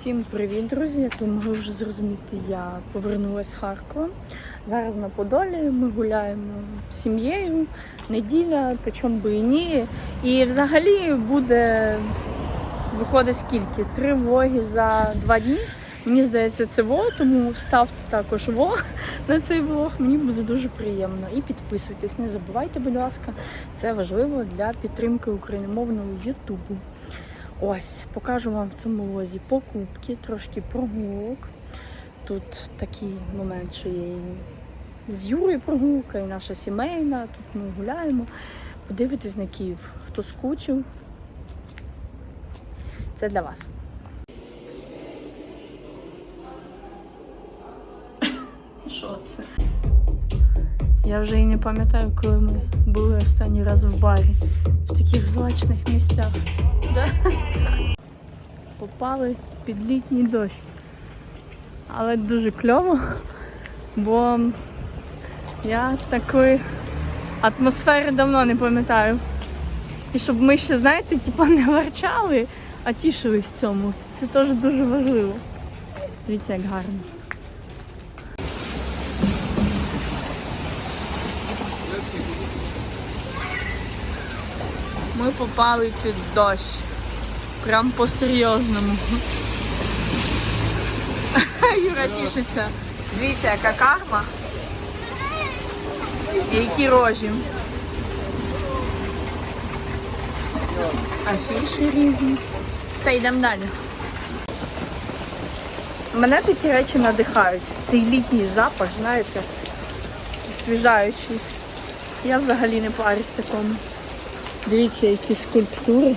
Всім привіт, друзі! Як ви могли вже зрозуміти, я повернулася з Харкова. Зараз на Подолі ми гуляємо з сім'єю, неділя, то чому би і ні. І взагалі буде виходить скільки? Три влоги за два дні. Мені здається, це во, тому ставте також во на цей влог. Мені буде дуже приємно. І підписуйтесь, не забувайте, будь ласка, це важливо для підтримки україномовного Ютубу. Ось, покажу вам в цьому лозі покупки, трошки прогулок. Тут такий момент, що є з Юрою прогулка, і наша сімейна. Тут ми гуляємо. Подивитись на Київ. Хто скучив, це для вас. Що це? Я вже і не пам'ятаю, коли ми були останній раз в барі в таких злачних місцях. Да? Попали під літній дощ. Але дуже кльово, бо я такої атмосфери давно не пам'ятаю. І щоб ми ще, знаєте, типа не ворчали, а тішились цьому. Це теж дуже важливо. Дивіться, як гарно. Ми попали під дощ. Прям по-серйозному. Юра тішиться. Дивіться, яка карма. Які рожі. Афіші різні. Все, йдемо далі. Мене такі речі надихають. Цей літній запах, знаєте, освіжаючий. Я взагалі не парюсь такому. Дивіться, які скульптури.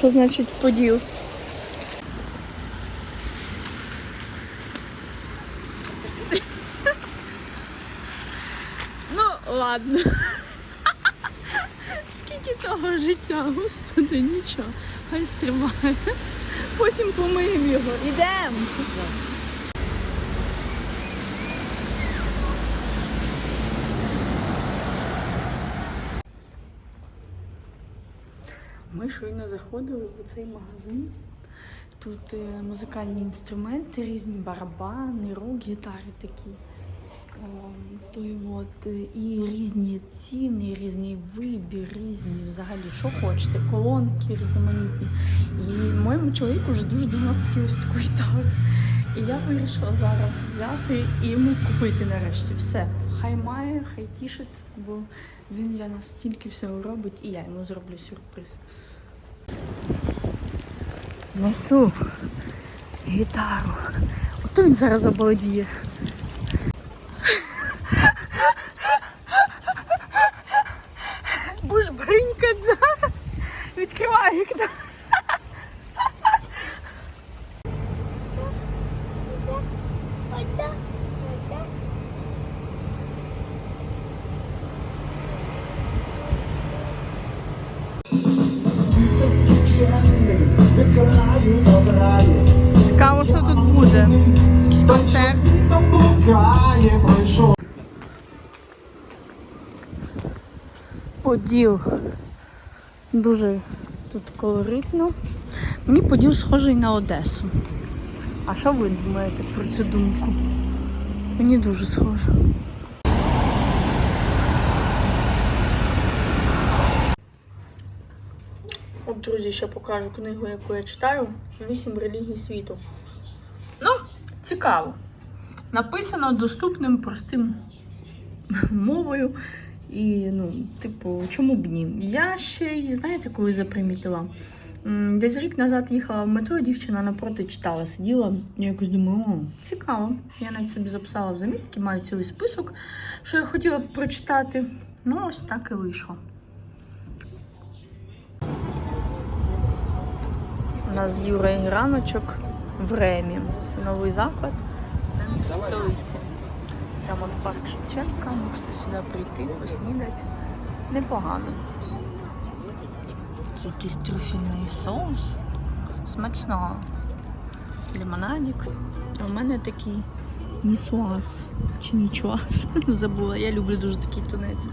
Що значить поділ? Ну, ладно. Скільки того життя, господи, нічого. Хай стримає. Потім помиємо його. Ідемо. Щойно заходили в цей магазин. Тут е, музикальні інструменти, різні барабани, рок, гітари такі. То й от, е, і різні ціни, різний вибір, різні взагалі, що хочете, колонки різноманітні. І моєму чоловіку вже дуже давно хотілося таку гітару. І я вирішила зараз взяти і йому купити нарешті все. Хай має, хай тішиться, бо він для нас стільки всього робить, і я йому зроблю сюрприз. Несу гітару. Ото він зараз обалдіє. Цікаво, що тут буде. Якийсь концерт. Поділ. Дуже тут колоритно. Мені поділ схожий на Одесу. А що ви думаєте про цю думку? Мені дуже схоже. От, друзі, ще покажу книгу, яку я читаю. Вісім релігій світу. Цікаво. Написано доступним простим мовою. І, ну, типу, чому б ні? Я ще й знаєте, коли запримітила. Десь рік назад їхала в метро, дівчина напроти читала, сиділа. Я якось думаю, о, цікаво. Я навіть собі записала в замітки, маю цілий список, що я хотіла б прочитати. Ну, ось так і вийшло. У нас з Юрою раночок в Ремі. Це новий заклад в центрі столиці. Прямо от парк Шевченка. Можете сюди прийти, поснідати. Непогано. Це якийсь трюфельний соус. Смачного. Лимонадик. А у мене такий нісуаз. Чи нічуаз. Забула. Я люблю дуже такий тунець.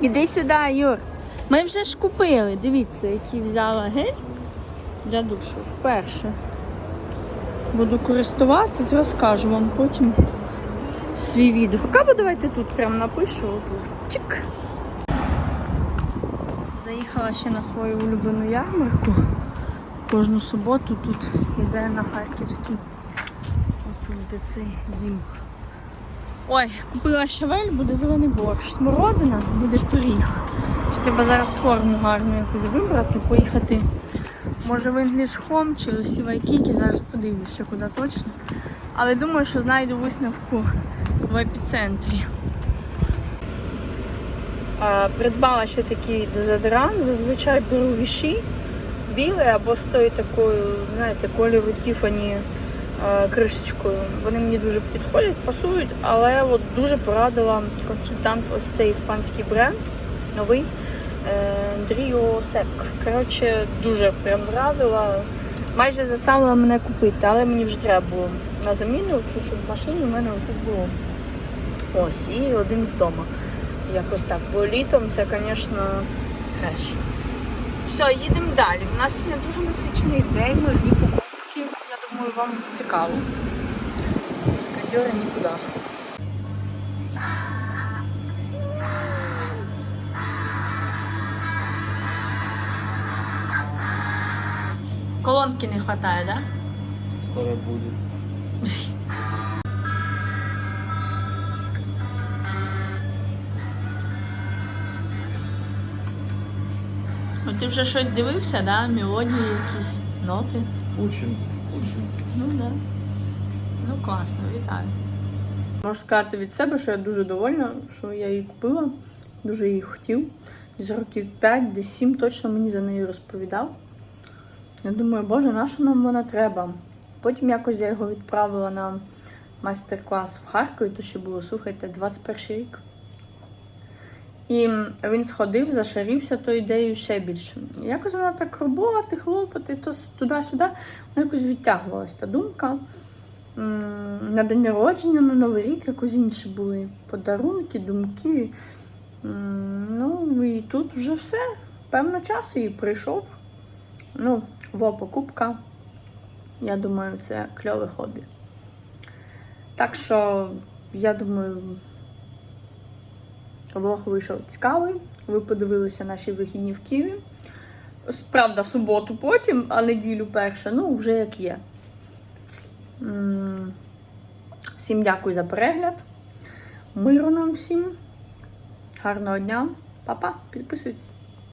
Іди сюди, Юр. Ми вже ж купили. Дивіться, який взяла гель. Для душу вперше. Буду користуватись, розкажу вам потім свій відгук. Або давайте тут прям напишу. Чик. Заїхала ще на свою улюблену ярмарку. Кожну суботу тут йде на Харківський. Отут де цей дім. Ой, купила щавель, буде зелений борщ. Смородина, буде пиріг. Ще треба зараз форму гарну якусь вибрати, поїхати. Може в English Home чи в Сівайкікі, зараз подивлюсь, що куди точно. Але думаю, що знайду висновку в епіцентрі. Придбала ще такий дезодорант, зазвичай беру віші білий або з тою такою, знаєте, кольору Тіфані кришечкою. Вони мені дуже підходять, пасують, але от дуже порадила консультант ось цей іспанський бренд, новий е, Дріо Сек. Коротше, дуже прям радила. Майже заставила мене купити, але мені вже треба було на заміну, щоб в машині в мене тут було. Ось, і один вдома. Якось так. Бо літом це, звісно, краще. Все, їдемо далі. У нас сьогодні дуже насичений день, одні покупки. Я думаю, вам цікаво. Без кандьора нікуди. Колонки не вистачає? Да? Скоро будет. Ну, ти вже щось дивився, да? Мелодії якісь, ноти. Учимся, учимся. Ну да. Ну класно, вітаю. Можу сказати від себе, що я дуже довольна, що я її купила, дуже її хотів. З років 5, десь 7 точно мені за неї розповідав. Я думаю, боже, на що нам вона треба? Потім якось я його відправила на майстер-клас в Харкові, то ще було, слухайте, 21 рік. І він сходив, зашарівся тою ідеєю ще більше. Якось вона так роботи, хлопоти, то туди-сюди, вона якось відтягувалась та думка. На день народження, на Новий рік якось інші були подарунки, думки. Ну і тут вже все. Певно, час і прийшов. Ну, во покупка. Я думаю, це кльове хобі. Так що, я думаю, влог вийшов цікавий. Ви подивилися наші вихідні в Києві. Правда, суботу потім, а неділю перша. Ну, вже як є. Всім дякую за перегляд. Миру нам всім. Гарного дня. Па-па. Підписуйтесь.